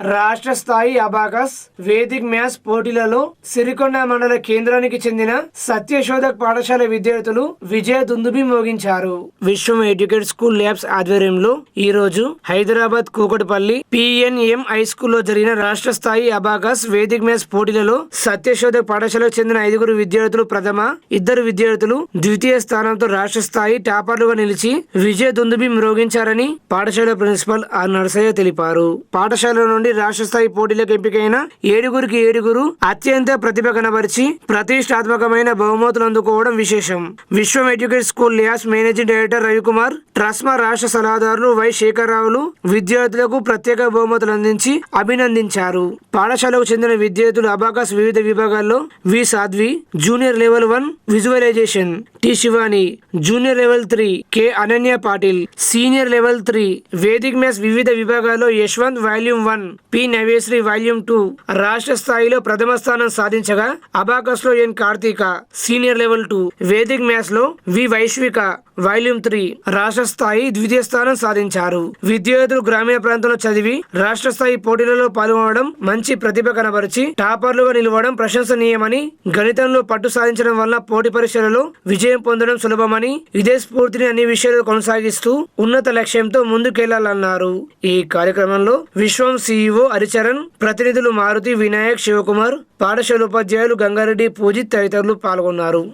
రాష్ట్ర స్థాయి abacus Vedic maths పోటీలలో సిరికొండ మండల కేంద్రానికి చెందిన సత్యశోధక్ పాఠశాల విద్యార్థులు విజయ దుందుబి మోగించారు. విశ్వం ఎడ్యుకేట్ స్కూల్ ల్యాబ్స్ ఆధ్వర్యంలో ఈ రోజు హైదరాబాద్ కూకటపల్లి పిఎన్ఎం హై స్కూల్లో జరిగిన రాష్ట్ర స్థాయి అబాకస్ వేదిక్ మ్యాథ్స్ పోటీలలో సత్యశోధక్ పాఠశాలకు చెందిన ఐదుగురు విద్యార్థులు ప్రథమ ఇద్దరు విద్యార్థులు ద్వితీయ స్థానంతో రాష్ట్ర స్థాయి టాపర్లుగా నిలిచి విజయ దుందుబి మ్రోగించారని పాఠశాల ప్రిన్సిపల్ ఆర్ నరసయ్య తెలిపారు. పాఠశాల నుండి రాష్ట్ర స్థాయి పోటీలకు ఎంపికైన ఏడుగురికి ఏడుగురు అత్యంత ప్రతిభ కనబరిచి ప్రతిష్టాత్మకమైన బహుమతులు అందుకోవడం విశేషం. విశ్వం ఎడ్యుకేట్ స్కూల్ లియాస్ మేనేజింగ్ డైరెక్టర్ రవికుమార్ ట్రస్మా రాష్ట్ర సలహాదారులు వై శేఖరరావులు విద్యార్థులకు ప్రత్యేక బహుమతులు అందించి అభినందించారు. పాఠశాలకు చెందిన విద్యార్థులు అబాకాస్ వివిధ విభాగాల్లో V Sadhvi junior level one visualization T Shivani junior level three K Ananya Patil senior level three Vedic maths వివిధ విభాగాల్లో Yashwanth volume one P Naveshri volume two రాష్ట్ర స్థాయిలో ప్రథమ స్థానం సాధించగా అబాకస్లో N Karthika senior level two Vedic మ్యాథ్స్లో V వైశ్విక volume three రాష్ట్ర స్థాయి ద్వితీయ స్థానం సాధించారు. విద్యార్థులు గ్రామీణ ప్రాంతంలో చదివి రాష్ట్ర స్థాయి పోటీలలో పాల్గొనడం మంచి ప్రతిభ కనబరిచి టాపర్లుగా నిలవడం ప్రశంసనీయమని గణితంలో పట్టు సాధించడం వల్ల పోటీ పరీక్షలలో విజయం పొందడం సులభమని ఇదే స్ఫూర్తిని అన్ని విషయాలు కొనసాగిస్తూ ఉన్నత లక్ష్యంతో ముందుకెళ్ళాలన్నారు. ఈ కార్యక్రమంలో విశ్వం సీఈఓ హరిచరణ్ ప్రతినిధులు మారుతి వినాయక్ శివకుమార్ పాఠశాల ఉపాధ్యాయులు గంగారెడ్డి పూజిత్ తదితరులు పాల్గొన్నారు.